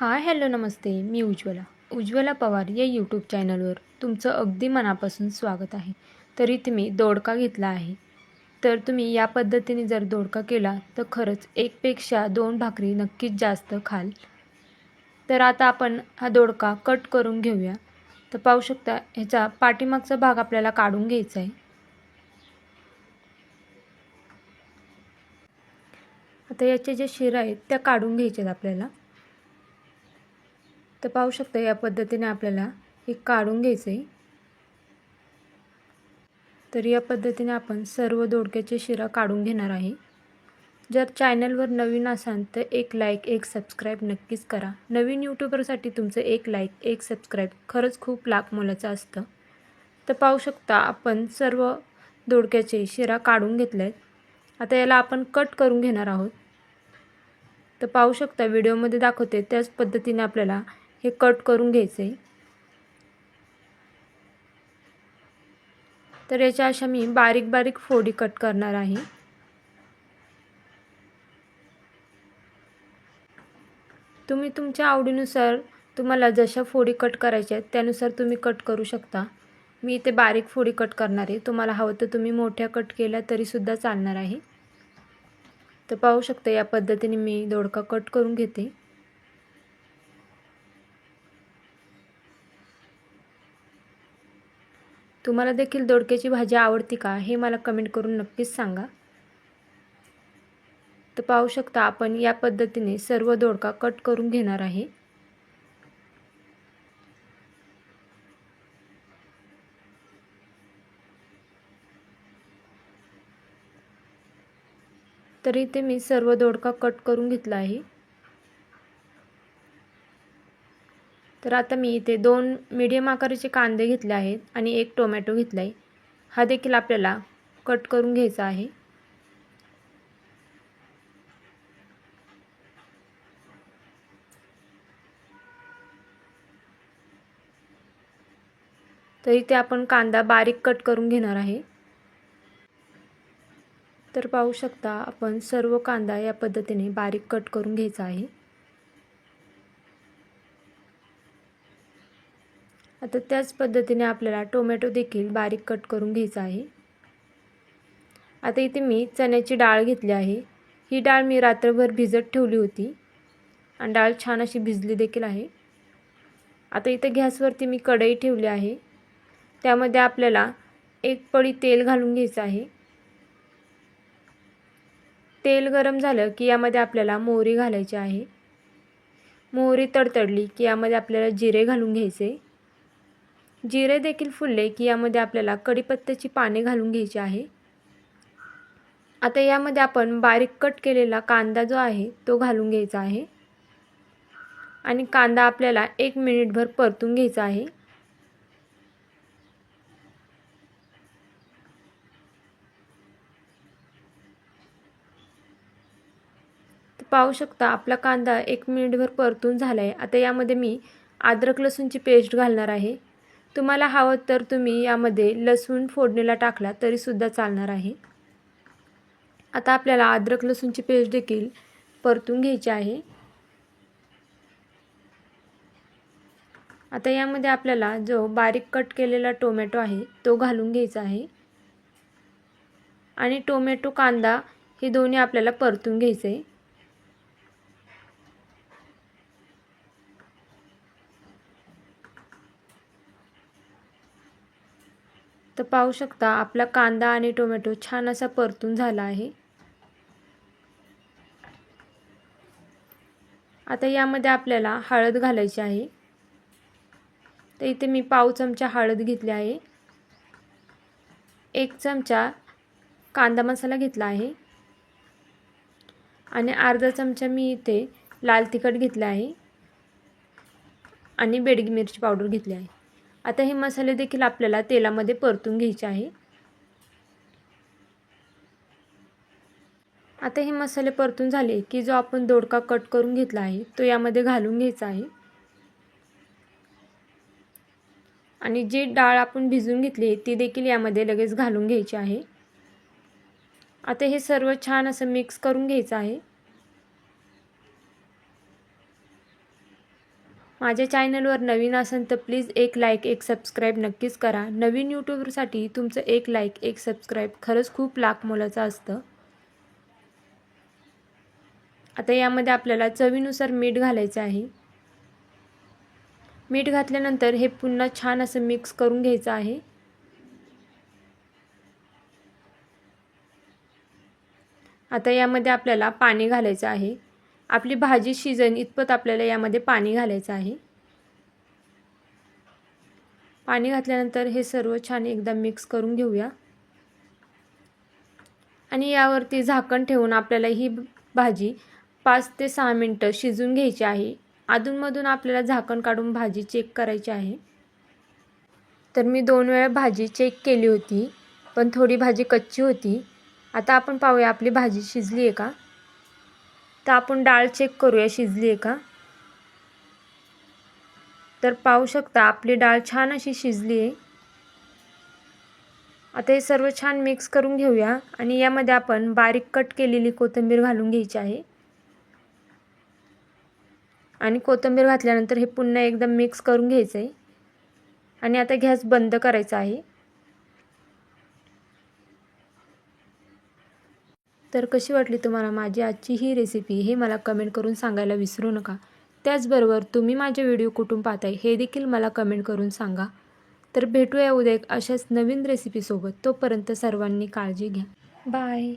हाय hello नमस्ते. मी उज्ज्वला. उज्ज्वला पवार या यूट्यूब चॅनलवर तुमचं अगदी मनापासून स्वागत आहे. तरी तुम्ही मी दोडका घेतला आहे. तर तुम्ही या पद्धतीने जर दोडका केला तर खरंच एकपेक्षा दोन भाकरी नक्कीच जास्त खाल. तर आता आपण हा दोडका कट करून घेऊया. तर पाहू शकता ह्याचा पाठीमागचा भाग आपल्याला काढून घ्यायचा आहे. आता याच्या ज्या शिरा आहेत त्या काढून घ्यायच्या आहेत आपल्याला. तर पाहू शकता या पद्धतीने आपल्याला हे काढून घ्यायचं आहे तर या पद्धतीने आपण सर्व दोडक्याचे शिरा काढून घेणार आहे. जर चॅनलवर नवीन असाल तर एक लाईक एक सबस्क्राईब नक्कीच करा. नवीन यूट्यूबरसाठी तुमचं एक लाईक एक सबस्क्राईब खरंच खूप लाख मोलाचं असतं. तर पाहू शकता आपण सर्व दोडक्याचे शिरा काढून घेतले आहेत आता याला आपण कट करून घेणार आहोत. तर पाहू शकता व्हिडिओमध्ये दाखवते त्याच पद्धतीने आपल्याला हे कट करून घ्यायचं. आहे तर याच्या अशा मी बारीक बारीक फोडी कट करणार आहे. तुम्ही तुमच्या आवडीनुसार तुम्हाला जशा फोडी कट करायच्या आहेत त्यानुसार तुम्ही कट करू शकता. मी इथे बारीक फोडी कट करणार आहे. तुम्हाला हवं तर तुम्ही मोठ्या कट केल्या तरीसुद्धा चालणार आहे. तर पाहू शकता या पद्धतीने मी दोडका कट करून घेते. तुम्हाला देखील दोडक्याची भाजी आवडती का हे मला कमेंट करून नक्कीच सांगा. तर पाहू शकता आपण या पद्धतीने सर्व दोडका कट करून घेणार आहे. तर इथे मी सर्व दोडका कट करून घेतला आहे. तर आता मी इथे दोन मीडियम आकाराचे कांदे घेतले आहेत आणि एक टोमॅटो घेतला आहे हा देखील आपल्याला कट करून घ्यायचा आहे. तर इथे आपण कांदा बारीक कट करून घेणार आहे. तर पाहू शकता आपण सर्व कांदा या पद्धतीने बारीक कट करून घ्यायचा आहे. आता त्याच पद्धतीने आपल्याला टोमॅटो देखील बारीक कट करून घ्यायचा आहे. आता इथे मी चण्याची डाळ घेतली आहे. ही डाळ मी रात्रभर भिजत ठेवली होती आणि डाळ छान अशी भिजली देखील आहे. आता इथं गॅसवरती मी कढई ठेवली आहे. त्यामध्ये आपल्याला एक पळी तेल घालून घ्यायचं आहे. तेल गरम झालं की यामध्ये आपल्याला मोहरी घालायची आहे. मोहरी तडतडली की यामध्ये आपल्याला जिरे घालून घ्यायचे. जिरे देखील फुलले की यामध्ये आपल्याला कढीपत्त्याची पाने घालून घ्यायची आहे. आता यामध्ये आपण बारीक कट केलेला कांदा जो आहे तो घालून घ्यायचा आहे. आणि कांदा आपल्याला एक मिनिटभर परतून घ्यायचा आहे. पाहू शकता आपला कांदा एक मिनिटभर परतून झाला आहे आता यामध्ये मी अद्रक लसूणची पेस्ट घालणार आहे. तुम्हाला हवं तर तुम्ही यामध्ये लसूण फोडणीला टाकला तरीसुद्धा चालणार आहे. आता आपल्याला अद्रक लसूणची पेस्ट देखील परतून घ्यायची आहे. आता यामध्ये आपल्याला जो बारीक कट केलेला टोमॅटो आहे तो घालून घ्यायचा आहे. आणि टोमॅटो कांदा हे दोन्ही आपल्याला परतून घ्यायचं. आहे तर पाहू शकता आपला कांदा आणि टोमॅटो छान असा परतून झाला आहे. आता यामध्ये आपल्याला हळद घालायची आहे. तर इथे मी पाव चमचा हळद घेतली आहे. एक चमचा कांदा मसाला घेतला आहे. आणि अर्धा चमचा मी इथे लाल तिखट घेतला आहे. आणि बेडगी मिरची पावडर घेतली आहे. आता हे मसाले देखील आपल्याला तेलामध्ये परतून घ्यायचे आहे. आता हे मसाले परतून झाले की जो आपण दोडका कट करून घेतला आहे तो यामध्ये घालून घ्यायचा आहे. आणि जी डाळ आपण भिजून घेतली आहे ती देखील यामध्ये लगेच घालून घ्यायची आहे. आता हे सर्व छान असं मिक्स करून घ्यायचं आहे. माझ्या चॅनलवर नवीन असाल तर प्लीज एक लाईक एक सबस्क्राईब नक्कीच करा. नवीन यूट्यूबरसाठी तुमचं एक लाईक एक सबस्क्राईब खरंच खूप लाख मोलाचं असतं. आता यामध्ये आपल्याला चवीनुसार मीठ घालायचं आहे. मीठ घातल्यानंतर हे पुन्हा छान असं मिक्स करून घ्यायचं आहे. आता यामध्ये आपल्याला पाणी घालायचं आहे. आपली भाजी शिजन इतपत आपल्याला यामध्ये पाणी घालायचं आहे. पाणी घातल्यानंतर हे सर्व छान एकदा मिक्स करून घेऊया. आणि यावरती झाकण ठेवून आपल्याला ही भाजी पाच ते सहा मिनटं शिजून घ्यायची आहे. अधूनमधून आपल्याला झाकण काढून भाजी चेक करायची आहे. तर मी दोन वेळा भाजी चेक केली होती पण थोडी भाजी कच्ची होती. आता आपण पाहूया आपली भाजी शिजली आहे का? तर आपण डाळ चेक करूया शिजली आहे का? तर पाहू शकता आपली डाळ छान अशी शिजली आहे आता हे सर्व छान मिक्स करून घेऊया आणि यामध्ये आपण बारीक कट केलेली कोथिंबीर घालून घ्यायची आहे. आणि कोथिंबीर घातल्यानंतर हे पुन्हा एकदम मिक्स करून घ्यायचं आहे आणि आता गॅस बंद करायचा आहे. तर कशी वाटली तुम्हाला माझी आजची ही रेसिपी हे मला कमेंट करून सांगायला विसरू नका. त्याचबरोबर तुम्ही माझे व्हिडिओ कुठून पाहताय हे देखील मला कमेंट करून सांगा. तर भेटूया उद्या एक अशाच नवीन रेसिपीसोबत तोपर्यंत सर्वांनी काळजी घ्या. बाय